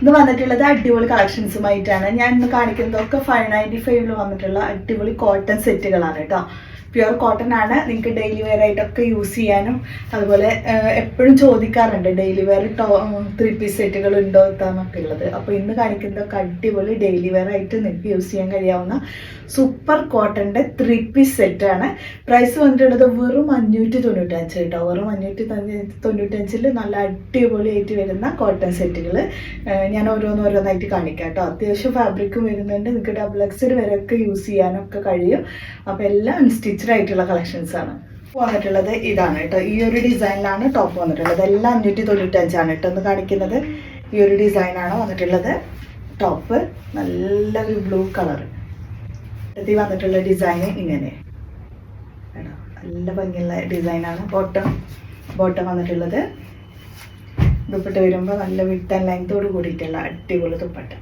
ഇന്ന് വന്നിട്ടുള്ളത് അടിപൊളി കളക്ഷൻസുമായിട്ടാണ്. ഞാൻ ഇന്ന് കാണിക്കുന്നതൊക്കെ ഫൈവ് നയന്റി ഫൈവിൽ വന്നിട്ടുള്ള അടിപൊളി കോട്ടൺ സെറ്റുകളാണ് കേട്ടോ. പ്യുവർ കോട്ടൺ ആണ്. നിങ്ങൾക്ക് ഡെയിലി വെയർ ആയിട്ടൊക്കെ യൂസ് ചെയ്യാനും അതുപോലെ എപ്പോഴും ചോദിക്കാറുണ്ട് daily wear two three piece സെറ്റുകൾ ഉണ്ടോ എന്നൊക്കെ ഉള്ളത്. അപ്പോൾ ഇന്ന് കാണിക്കുന്നതൊക്കെ അടിപൊളി ഡെയിലി വെയർ ആയിട്ട് നിങ്ങൾക്ക് യൂസ് ചെയ്യാൻ കഴിയാവുന്ന സൂപ്പർ കോട്ടന്റെ ത്രീ പീസ് സെറ്റാണ് പ്രൈസ് വന്നിട്ടുള്ളത് വെറും അഞ്ഞൂറ്റി തൊണ്ണൂറ്റഞ്ച് കേട്ടോ. വെറും അഞ്ഞൂറ്റി തൊണ്ണൂറ്റഞ്ചിൽ നല്ല അടിപൊളിയായിട്ട് വരുന്ന കോട്ടൺ സെറ്റുകൾ ഞാൻ ഓരോന്നോരോന്നായിട്ട് കാണിക്കാം കേട്ടോ. അത്യാവശ്യം ഫാബ്രിക്കും വരുന്നുണ്ട്. നിങ്ങൾക്ക് ഡബിൾ എക്സൽ വരെയൊക്കെ യൂസ് ചെയ്യാനൊക്കെ കഴിയും. അപ്പോൾ എല്ലാം അൺസ്റ്റിച്ചഡ് ആയിട്ടുള്ള കളക്ഷൻസ് ആണ്. വന്നിട്ടുള്ളത് ഇതാണ് കേട്ടോ. ഈ ഒരു ഡിസൈനിലാണ് ടോപ്പ് വന്നിട്ടുള്ളത്. എല്ലാം അഞ്ഞൂറ്റി തൊണ്ണൂറ്റഞ്ചാണ് കേട്ടോ. ഒന്ന് കാണിക്കുന്നത്. ഈ ഒരു ഡിസൈനാണ് വന്നിട്ടുള്ളത്. ടോപ്പ് നല്ലൊരു ബ്ലൂ കളർ ഇത് വന്നിട്ടുള്ള ഡിസൈൻ ഇങ്ങനെ. നല്ല ഭംഗിയുള്ള ഡിസൈനാണ് ബോട്ടം ബോട്ടം വന്നിട്ടുള്ളത്. ദുപ്പട്ട വരുമ്പോൾ നല്ല വിട്ട് ആൻഡ് ലെങ്തോട് കൂടിയിട്ടുള്ള അടിപൊളി ദുപ്പട്ട.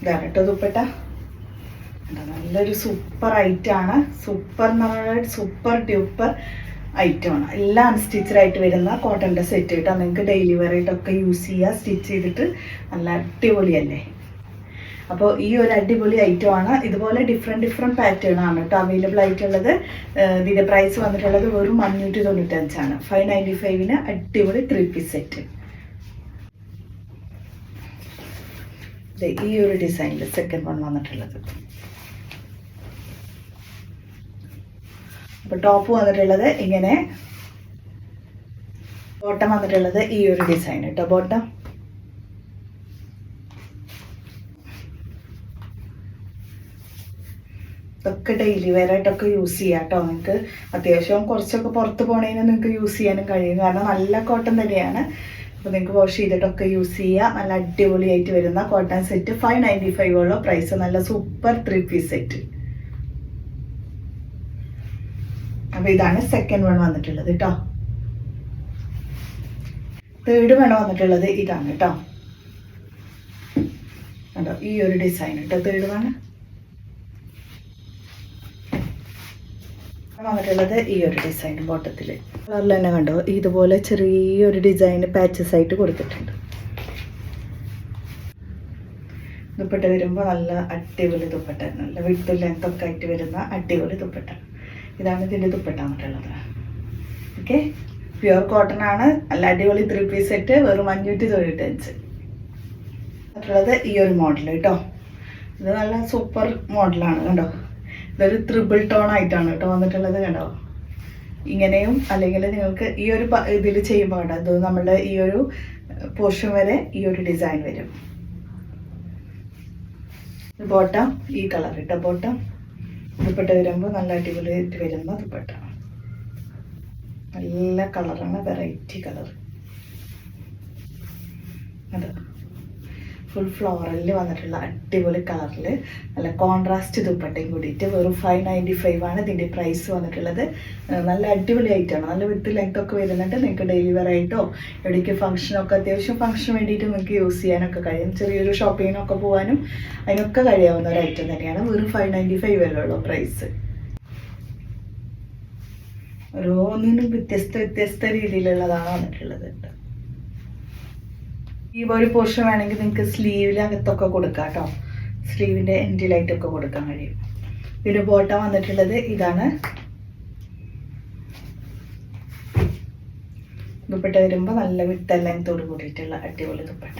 ഇതാണ് കേട്ടോ ദുപ്പട്ട. നല്ലൊരു സൂപ്പർ ഐറ്റാണ് സൂപ്പർ എന്ന് പറഞ്ഞാൽ സൂപ്പർ ഡ്യൂപ്പർ ഐറ്റമാണ്. എല്ലാം അൺസ്റ്റിച്ചഡായിട്ട് വരുന്ന കോട്ടന്റെ സെറ്റ് കേട്ടോ നിങ്ങൾക്ക് ഡെയിലി വെയർ ആയിട്ടൊക്കെ യൂസ് ചെയ്യുക സ്റ്റിച്ച് ചെയ്തിട്ട് നല്ല അടിപൊളിയല്ലേ? അപ്പോൾ ഈ ഒരു അടിപൊളി ഐറ്റം ആണ്. ഇതുപോലെ ഡിഫറെന്റ് ഡിഫറെന്റ് പാറ്റേൺ ആണ് കേട്ടോ അവൈലബിൾ ആയിട്ടുള്ളത്. ഇതിന്റെ പ്രൈസ് വന്നിട്ടുള്ളത് വെറും അഞ്ഞൂറ്റി തൊണ്ണൂറ്റഞ്ചാണ് ഫൈവ് നയന്റി ഫൈവിന് അടിപൊളി ത്രീ പീസ് സെറ്റ് ഈ ഒരു ഡിസൈനിൽ സെക്കൻഡ് വൺ വന്നിട്ടുള്ളത്. അപ്പോൾ ടോപ്പ് വന്നിട്ടുള്ളത് ഇങ്ങനെ ബോട്ടം വന്നിട്ടുള്ളത് ഈ ഒരു ഡിസൈൻ കേട്ടോ ബോട്ടം ഇതൊക്കെ ഡെയിലി വെയറായിട്ടൊക്കെ യൂസ് ചെയ്യാം കേട്ടോ നിങ്ങൾക്ക് അത്യാവശ്യം കുറച്ചൊക്കെ പുറത്ത് പോണതിന് നിങ്ങൾക്ക് യൂസ് ചെയ്യാനും കഴിയും. കാരണം നല്ല കോട്ടൺ തന്നെയാണ്. അപ്പോൾ നിങ്ങൾക്ക് വാഷ് ചെയ്തിട്ടൊക്കെ യൂസ് ചെയ്യുക നല്ല അടിപൊളിയായിട്ട് വരുന്ന cotton set five ninety five ഉള്ള പ്രൈസ് നല്ല സൂപ്പർ ത്രീ പീസ് സെറ്റ് അപ്പോൾ ഇതാണ് സെക്കൻഡ് വൺ വന്നിട്ടുള്ളത് കേട്ടോ തേർഡ് വൺ വന്നിട്ടുള്ളത് ഇതാണ് കേട്ടോ കണ്ടോ ഈ ഒരു ഡിസൈൻ കേട്ടോ തേർഡ് വൺ വന്നിട്ടുള്ളത് ഈ ഒരു ഡിസൈൻ ബോട്ടത്തിൽ കളറിൽ തന്നെ കണ്ടോ ഇതുപോലെ ചെറിയൊരു ഡിസൈൻ പാച്ചസ് ആയിട്ട് കൊടുത്തിട്ടുണ്ട്. ദുപ്പട്ട വരുമ്പോൾ നല്ല അടിപൊളി ദുപ്പട്ട നല്ല വിട്ട് ലെങ്ത് ഒക്കെ ആയിട്ട് വരുന്ന അടിപൊളി ദുപ്പട്ട. ഇതാണ് ഇതിന്റെ ദുപ്പട്ട വന്നിട്ടുള്ളത് ഓക്കെ പ്യുവർ കോട്ടൺ ആണ്. നല്ല അടിപൊളി ത്രീ പീസ് സെറ്റ് വെറും അഞ്ഞൂറ്റി തൊണ്ണൂറ്റഞ്ച് മറ്റുള്ളത് ഈ ഒരു മോഡൽ കേട്ടോ. ഇത് നല്ല സൂപ്പർ മോഡലാണ് കണ്ടോ? ഇതൊരു ത്രിബിൾ ടോൺ ആയിട്ടാണ് കേട്ടോ വന്നിട്ടുള്ളത് കണ്ടോ? ഇങ്ങനെയും അല്ലെങ്കിൽ നിങ്ങൾക്ക് ഈ ഒരു ഇതിൽ ചെയ്യുമ്പോൾ കേട്ടോ ഇത് നമ്മുടെ ഈ ഒരു പോർഷൻ വരെ ഈ ഒരു ഡിസൈൻ വരും. ബോട്ടം ഈ കളർ കേട്ടോ ബോട്ടം ദുപ്പട്ട വരുമ്പോൾ നല്ല അടിപൊളിയായിട്ട് വരുന്ന ദുപ്പട്ട നല്ല കളറാണ് വെറൈറ്റി കളർ അത്. ഫുൾ ഫ്ലോറലിൽ വന്നിട്ടുള്ള അടിപൊളി കളറിൽ നല്ല കോൺട്രാസ്റ്റ് ദുപ്പട്ടയും കൂടിയിട്ട് വെറും ഫൈവ് നയന്റി ഫൈവ് ആണ് ഇതിന്റെ പ്രൈസ് വന്നിട്ടുള്ളത്. നല്ല അടിപൊളി ആയിട്ടാണ് നല്ല വിത്ത് ലെങ്ത് ഒക്കെ വരുന്നുണ്ട്. നിങ്ങൾക്ക് ഡെയിലി വെയർ ആയിട്ടോ എവിടേക്ക് ഫംഗ്ഷനൊക്കെ അത്യാവശ്യം ഫംഗ്ഷന് വേണ്ടിയിട്ട് നിങ്ങൾക്ക് യൂസ് ചെയ്യാനൊക്കെ കഴിയും. ചെറിയൊരു ഷോപ്പിങ്ങിനൊക്കെ പോകാനും അതിനൊക്കെ കഴിയാവുന്ന ഒരു ഐറ്റം തന്നെയാണ്. വെറും ഫൈവ് നയന്റി ഫൈവ് വരെയുള്ള പ്രൈസ് ഓരോന്നിനും വ്യത്യസ്ത വ്യത്യസ്ത രീതിയിലുള്ളതാണ് വന്നിട്ടുള്ളത്. ഈ ഒരു പോർഷൻ വേണമെങ്കിൽ നിങ്ങൾക്ക് സ്ലീവിലകത്തൊക്കെ കൊടുക്കാം കേട്ടോ സ്ലീവിന്റെ എൻഡിലായിട്ടൊക്കെ കൊടുക്കാൻ കഴിയും. പിന്നെ ബോട്ടം വന്നിട്ടുള്ളത് ഇതാണ്. ദുപ്പട്ട വരുമ്പോൾ നല്ല വിട്ട ലെങ്തോട് കൂടിയിട്ടുള്ള അടിപൊളി ദുപ്പട്ട.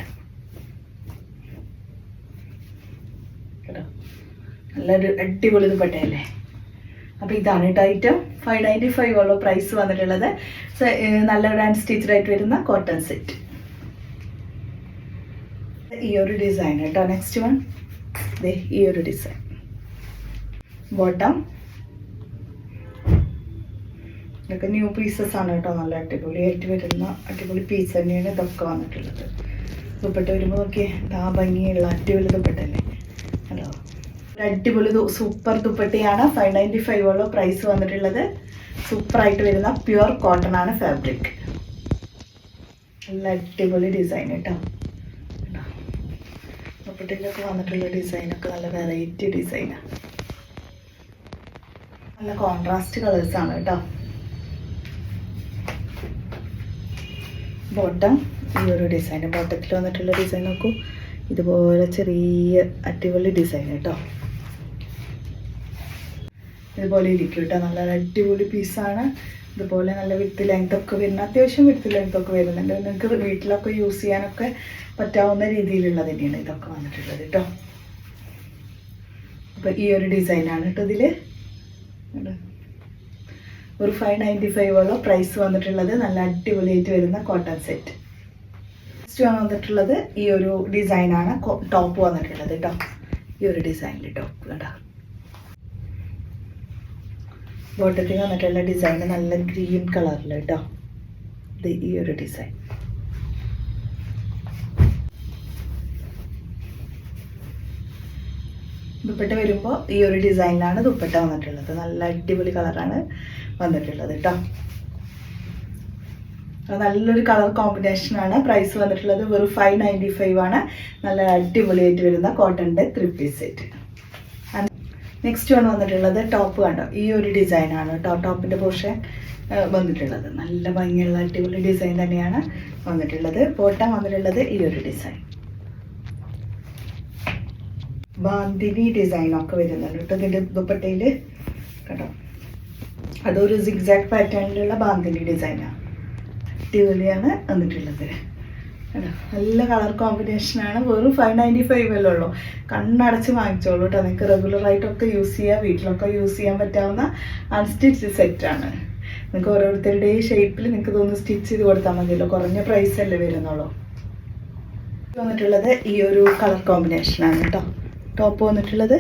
നല്ലൊരു അടിപൊളി ദുപ്പട്ടയല്ലേ? അപ്പോൾ ഇതാണ് കേട്ടോ ഐറ്റം ഫൈവ് നയന്റി ഫൈവ് ഉള്ള. പ്രൈസ് വന്നിട്ടുള്ളത്. നല്ല ബ്രാൻഡ് നല്ലൊരു ആൻഡ് സ്റ്റിച്ചഡ് ആയിട്ട് വരുന്ന കോട്ടൺ സെറ്റ് ഈ ഒരു ഡിസൈൻ കേട്ടോ. നെക്സ്റ്റ് വൺ ദേ ഈ ഒരു ഡിസൈൻ ബോട്ടം ഇതൊക്കെ ന്യൂ പീസസ് ആണ് കേട്ടോ. നല്ല അടിപൊളിയായിട്ട് വരുന്ന അടിപൊളി പീസ് തന്നെയാണ് ഇതൊക്കെ വന്നിട്ടുള്ളത്. ദുപ്പട്ട വരുമ്പോൾ നോക്കിയേ ആ ഭംഗിയുള്ള അടിപൊളി ദുപ്പട്ടല്ലേ ഹലോ അടിപൊളി സൂപ്പർ ദുപ്പട്ടയാണ്. ഫൈവ് നയന്റി ഫൈവ് ഉള്ള പ്രൈസ് വന്നിട്ടുള്ളത്. സൂപ്പറായിട്ട് വരുന്ന പ്യുവർ കോട്ടൺ ആണ് ഫാബ്രിക് നല്ല അടിപൊളി ഡിസൈൻ കേട്ടോ? ദുപ്പട്ടയിലൊക്കെ വന്നിട്ടുള്ള ഡിസൈനൊക്കെ നല്ല വെറൈറ്റി ഡിസൈനാണ് നല്ല കോൺട്രാസ്റ്റ് കളേഴ്സ് ആണ് കേട്ടോ. ബോട്ടം ഈ ഒരു ഡിസൈൻ ബോട്ടത്തിൽ വന്നിട്ടുള്ള ഡിസൈൻ നോക്കൂ. ഇതുപോലെ ചെറിയ അടിപൊളി ഡിസൈൻ കേട്ടോ. ഇതുപോലെ ഇരിക്കും കേട്ടോ. നല്ല അടിപൊളി പീസാണ് ഇതുപോലെ നല്ല വിത്ത് ലെങ്ത് ഒക്കെ വരുന്ന അത്യാവശ്യം വിത്ത് ലെങ്ത് ഒക്കെ വരുന്നുണ്ട്. നിങ്ങൾക്ക് വീട്ടിലൊക്കെ യൂസ് ചെയ്യാനൊക്കെ പറ്റാവുന്ന രീതിയിലുള്ളത് തന്നെയാണ് ഇതൊക്കെ വന്നിട്ടുള്ളത് കേട്ടോ. അപ്പോൾ ഈ ഒരു ഡിസൈനാണ് കേട്ടോ ഇതിൽ ഒരു ഫൈവ് നയന്റി ഫൈവോളം പ്രൈസ് വന്നിട്ടുള്ളത്. നല്ല അടിപൊളിയായിട്ട് വരുന്ന കോട്ടൺ സെറ്റ് നെക്സ്റ്റ് വന്നിട്ടുള്ളത് ഈ ഒരു ഡിസൈനാണ് ടോപ്പ് വന്നിട്ടുള്ളത് കേട്ടോ. ഈ ഒരു ഡിസൈനിൽ ടോപ്പ് കേട്ടോ. ബോട്ടത്തിൽ വന്നിട്ടുള്ള ഡിസൈൻ നല്ല ഗ്രീൻ കളറിൽ കേട്ടോ. ഇത് ഈ ഒരു ഡിസൈൻ ദുപ്പട്ട വരുമ്പോൾ ഈ ഒരു ഡിസൈനിലാണ് ദുപ്പട്ട വന്നിട്ടുള്ളത്. നല്ല അടിപൊളി കളറാണ് വന്നിട്ടുള്ളത് കേട്ടോ നല്ലൊരു കളർ കോമ്പിനേഷനാണ് പ്രൈസ് വന്നിട്ടുള്ളത് വെറും ഫൈവ് നയന്റി ഫൈവ് ആണ്. നല്ല അടിപൊളിയായിട്ട് വരുന്ന കോട്ടന്റെ three piece set next one വന്നിട്ടുള്ളത് ടോപ്പ് കണ്ടോ? ഈ ഒരു ഡിസൈനാണ് കേട്ടോ ടോപ്പിന്റെ പോർഷൻ വന്നിട്ടുള്ളത്. നല്ല ഭംഗിയുള്ള അടിപൊളി ഡിസൈൻ തന്നെയാണ് വന്നിട്ടുള്ളത്. ബോട്ടം വന്നിട്ടുള്ളത് ഈ ഒരു ഡിസൈൻ ബാന്തിനി ഡിസൈൻ ഒക്കെ വരുന്നുണ്ട് കേട്ടോ ഇതിന്റെ ദുപ്പട്ടയിൽ കേട്ടോ. അതൊരു സിഗ്സാക്ട് പാറ്റേണിലുള്ള ബാന്തിനി ഡിസൈനാണ് അടിപൊളിയാണ് വന്നിട്ടുള്ളത്. നല്ല കളർ കോമ്പിനേഷനാണ് വെറും ഫൈവ് നയന്റി ഫൈവ് അല്ലേ ഉള്ളൂ. കണ്ണടച്ച് വാങ്ങിച്ചോളൂ കേട്ടോ. നിങ്ങൾക്ക് റെഗുലറായിട്ടൊക്കെ യൂസ് ചെയ്യാം. വീട്ടിലൊക്കെ യൂസ് ചെയ്യാൻ പറ്റാവുന്ന അൺസ്റ്റിച്ച് സെറ്റാണ് നിങ്ങൾക്ക് ഓരോരുത്തരുടെയും ഷേപ്പിൽ നിങ്ങൾക്ക് ഇതൊന്ന് സ്റ്റിച്ച് ചെയ്ത് കൊടുത്താൽ മതിയല്ലോ. കുറഞ്ഞ പ്രൈസ് അല്ലേ വരുന്നുള്ളൂ. വന്നിട്ടുള്ളത് ഈ ഒരു കളർ കോമ്പിനേഷനാണ് കേട്ടോ. ടോപ്പ് വന്നിട്ടുള്ളത്.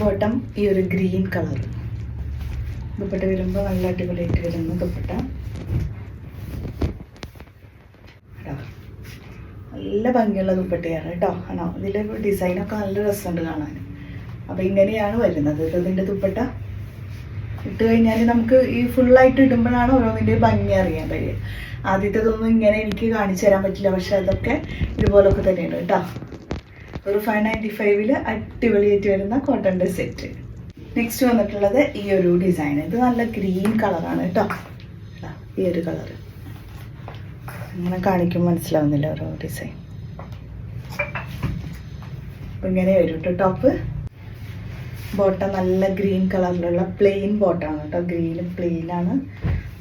ബോട്ടം ഈ ഒരു ഗ്രീൻ കളർ ദുപ്പട്ട വരുമ്പോൾ നല്ല അടിപൊളിയായിട്ട് വരുന്ന ദുപ്പട്ട. നല്ല ഭംഗിയുള്ള ദുപ്പട്ടയാണ് കേട്ടോ. ആണോ? ഇതിലെ ഡിസൈനൊക്കെ നല്ല രസമുണ്ട് കാണാൻ. അപ്പോൾ ഇങ്ങനെയാണ് വരുന്നത്. ഇത് ഇതിന്റെ ദുപ്പട്ട. ഇട്ട് കഴിഞ്ഞാൽ നമുക്ക് ഈ ഫുള്ളായിട്ട് ഇടുമ്പോഴാണ് ഓരോന്നിന്റെ ഭംഗി അറിയാൻ കഴിയുക. ആദ്യത്തേതൊന്നും ഇങ്ങനെ എനിക്ക് കാണിച്ചു തരാൻ പറ്റില്ല. പക്ഷെ അതൊക്കെ ഇതുപോലൊക്കെ തന്നെയുണ്ട് കേട്ടോ. ഒരു ഫൈവ് നയന്റി ഫൈവിൽ അടിപൊളിയായിട്ട് വരുന്ന കോട്ടന്റെ സെറ്റ് നെക്സ്റ്റ് വന്നിട്ടുള്ളത് ഈ ഒരു ഡിസൈൻ ഇത് നല്ല ഗ്രീൻ കളറാണ് കേട്ടോ. ഈ ഒരു കളർ അങ്ങനെ കാണിക്കുമ്പോൾ മനസ്സിലാവുന്നില്ല ഓരോ ഡിസൈൻ ഇങ്ങനെ വരും കേട്ടോ ടോപ്പ് ബോട്ടം നല്ല ഗ്രീൻ കളറിലുള്ള പ്ലെയിൻ ബോട്ടാണ് കേട്ടോ. ഗ്രീനും പ്ലെയിനാണ്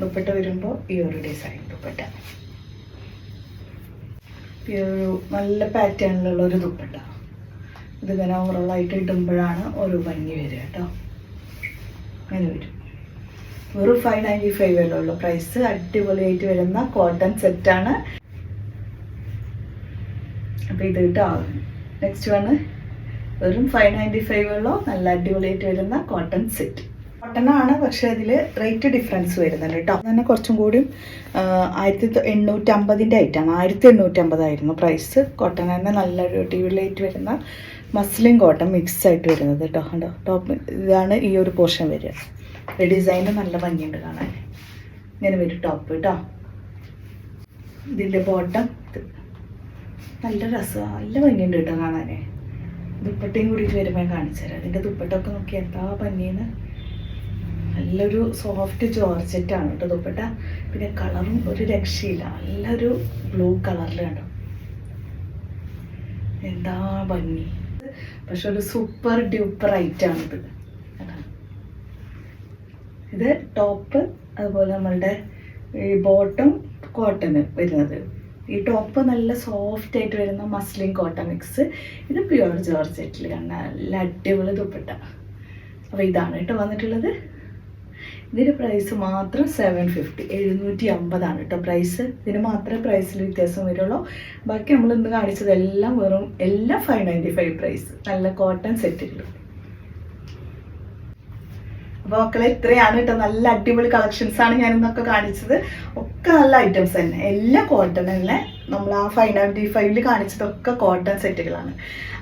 ദുപ്പട്ട വരുമ്പോൾ ഈ ഒരു ഡിസൈൻ ദുപ്പട്ട. നല്ല പാറ്റേണിലുള്ള ഒരു ദുപ്പട്ട. ഇതിങ്ങനെ ഓവറോളായിട്ട് ഇടുമ്പോഴാണ് ഒരു ഭംഗി വരിക കേട്ടോ. അങ്ങനെ വരും. വെറും ഫൈവ് നയന്റി ഫൈവ് അല്ലേ ഉള്ളൂ പ്രൈസ് അടിപൊളിയായിട്ട് വരുന്ന കോട്ടൺ സെറ്റാണ് അപ്പോൾ ഇത് കേട്ടോ. നെക്സ്റ്റ് വണ് വെറും ഫൈവ് നയന്റി ഫൈവ് ഉള്ളൂ. നല്ല അടിപൊളിയായിട്ട് വരുന്ന കോട്ടൺ സെറ്റ് കോട്ടൺ ആണ് പക്ഷെ അതിൽ റേറ്റ് ഡിഫറൻസ് വരുന്നുണ്ട് കേട്ടോ തന്നെ കുറച്ചും കൂടി ആയിരത്തി തൊ- എണ്ണൂറ്റമ്പതിന്റെ ഐറ്റാണ് ആയിരത്തി എണ്ണൂറ്റമ്പതായിരുന്നു പ്രൈസ് കോട്ടൺ തന്നെ നല്ല അടിപൊളിയായിട്ട് വരുന്ന മസ്ലിം കോട്ടൺ മിക്സ് ആയിട്ട് വരുന്നത് കേട്ടോ കണ്ടോ? ടോപ്പ് ഇതാണ് ഈ ഒരു പോർഷൻ വരിക. ഡിസൈന് നല്ല ഭംഗിയുണ്ട് കാണാൻ. ഇങ്ങനെ വരും ടോപ്പ് കേട്ടോ ഇതിന്റെ ബോട്ടം നല്ല രസമാണ് നല്ല ഭംഗിയുണ്ട് കേട്ടോ കാണാനേ. ദുപ്പട്ടയും കൂടിയിട്ട് വരുമ്പോൾ കാണിച്ചു തരാം അതിന്റെ ദുപ്പട്ടൊക്കെ നോക്കി എന്താ ഭംഗിയെന്ന്? നല്ലൊരു സോഫ്റ്റ് ജോർജറ്റാണ് കേട്ടോ ദുപ്പട്ട. പിന്നെ കളറും ഒരു രക്ഷയില്ല. നല്ലൊരു ബ്ലൂ കളറിൽ കണ്ടോ എന്താ ഭംഗി. പക്ഷെ ഒരു സൂപ്പർ ഡ്യൂപ്പർ ഐറ്റാണിത് ഇത് ടോപ്പ് അതുപോലെ നമ്മളുടെ ഈ ബോട്ടം കോട്ടൺ വരുന്നത്. ഈ ടോപ്പ് നല്ല സോഫ്റ്റ് ആയിട്ട് വരുന്ന മസ്ലിൻ കോട്ടൺ മിക്സ് ഇത് പ്യുവർ ജോർജറ്റിൽ കണ്ട നല്ല അടിപൊളി ദുപ്പട്ട. അപ്പോൾ ഇതാണ് കേട്ടോ വന്നിട്ടുള്ളത്. ഇതിന്റെ പ്രൈസ് മാത്രം സെവൻ ഫിഫ്റ്റി എഴുന്നൂറ്റി അമ്പതാണ് കേട്ടോ പ്രൈസ് ഇതിന് മാത്രമേ പ്രൈസിൽ വ്യത്യാസം വരുള്ളൂ. ബാക്കി നമ്മൾ ഇന്ന് കാണിച്ചതെല്ലാം വെറും എല്ലാം ഫൈവ് നയന്റി ഫൈവ് പ്രൈസ് നല്ല കോട്ടൺ സെറ്റുകൾ അപ്പോൾ മക്കളെ ഇത്രയാണ് കേട്ടോ നല്ല അടിപൊളി കളക്ഷൻസാണ് ഇന്നൊക്കെ കാണിച്ചത്. ഒക്കെ നല്ല ഐറ്റംസ് തന്നെ. എല്ലാം കോട്ടൺ തന്നെ. നമ്മൾ ആ ഫൈവ് നയന്റി ഫൈവിൽ കാണിച്ചതൊക്കെ കോട്ടൺ സെറ്റുകളാണ്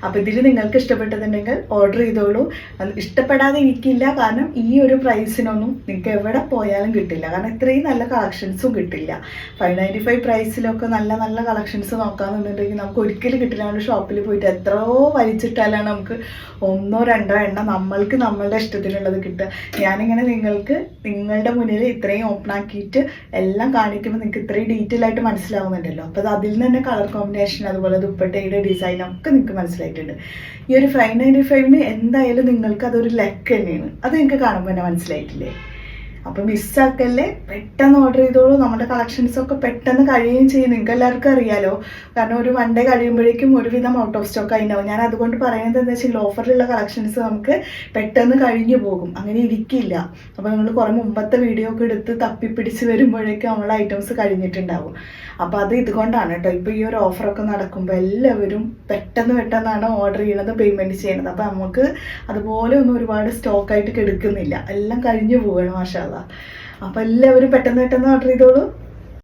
അപ്പോൾ ഇതിൽ നിങ്ങൾക്ക് ഇഷ്ടപ്പെട്ടതുണ്ടെങ്കിൽ ഓർഡർ ചെയ്തോളൂ. ഇഷ്ടപ്പെടാതെ ഇരിക്കില്ല കാരണം ഈ ഒരു പ്രൈസിനൊന്നും നിങ്ങൾക്ക് എവിടെ പോയാലും കിട്ടില്ല. കാരണം ഇത്രയും നല്ല കളക്ഷൻസും കിട്ടില്ല. ഫൈവ് നയന്റി ഫൈവ് പ്രൈസിലൊക്കെ നല്ല നല്ല കളക്ഷൻസ് നോക്കാമെന്നുണ്ടെങ്കിൽ നമുക്ക് ഒരിക്കലും കിട്ടില്ല. നമ്മുടെ ഷോപ്പിൽ പോയിട്ട് എത്രയോ വലിച്ചിട്ടാലാണ് നമുക്ക് ഒന്നോ രണ്ടോ എണ്ണ നമ്മൾക്ക് നമ്മളുടെ ഇഷ്ടത്തിനുള്ളത് കിട്ടുക. ഞാനിങ്ങനെ നിങ്ങൾക്ക് നിങ്ങളുടെ മുന്നിൽ ഇത്രയും ഓപ്പൺ ആക്കിയിട്ട് എല്ലാം കാണിക്കുമ്പോൾ നിങ്ങൾക്ക് ഇത്രയും ഡീറ്റെയിൽ ആയിട്ട് മനസ്സിലാവുന്നുണ്ടല്ലോ. അപ്പോൾ അതിൽ നിന്ന് തന്നെ കളർ കോമ്പിനേഷൻ അതുപോലെ ദുപ്പട്ടയുടെ ഡിസൈൻ ഒക്കെ നിങ്ങൾക്ക് മനസ്സിലായിട്ടുണ്ട്. ഈ ഒരു ഫൈവ് നയന്റി ഫൈവിന് എന്തായാലും നിങ്ങൾക്ക് അതൊരു ലെക്ക് തന്നെയാണ്. അത് നിങ്ങൾക്ക് കാണുമ്പോൾ തന്നെ മനസ്സിലായിട്ടില്ലേ? അപ്പം മിസ്സാക്കല്ലേ പെട്ടെന്ന് ഓർഡർ ചെയ്തോളൂ. നമ്മുടെ കളക്ഷൻസ് ഒക്കെ പെട്ടെന്ന് കഴിയുകയും ചെയ്യും. നിങ്ങൾക്ക് എല്ലാവർക്കും അറിയാലോ. കാരണം ഒരു വൺ ഡേ കഴിയുമ്പോഴേക്കും ഒരുവിധം ഔട്ട് ഓഫ് സ്റ്റോക്ക് ആയിണ്ടാവും ഞാൻ അതുകൊണ്ട് പറയുന്നത് എന്താ വെച്ചാൽ ഓഫറിലുള്ള കളക്ഷൻസ് നമുക്ക് പെട്ടെന്ന് കഴിഞ്ഞു പോകും. അങ്ങനെ ഇരിക്കില്ല. അപ്പോൾ നിങ്ങൾ കുറേ മുമ്പത്തെ വീഡിയോ ഒക്കെ എടുത്ത് തപ്പിപ്പിടിച്ച് വരുമ്പോഴേക്കും നമ്മളെ ഐറ്റംസ് കഴിഞ്ഞിട്ടുണ്ടാവും. അപ്പോൾ അത് ഇതുകൊണ്ടാണ് കേട്ടോ. ഇപ്പോൾ ഈ ഒരു ഓഫറൊക്കെ നടക്കുമ്പോൾ എല്ലാവരും പെട്ടെന്ന് പെട്ടെന്നാണ് ഓർഡർ ചെയ്യണത് പേയ്മെന്റ് ചെയ്യണത്. അപ്പോൾ നമുക്ക് അതുപോലെ ഒന്നും ഒരുപാട് സ്റ്റോക്കായിട്ട് കിടക്കുന്നില്ല. എല്ലാം കഴിഞ്ഞു പോവുകയാണ് മാഷാല്ല അപ്പോൾ എല്ലാവരും പെട്ടെന്ന് പെട്ടെന്ന് ഓർഡർ ചെയ്തോളൂ.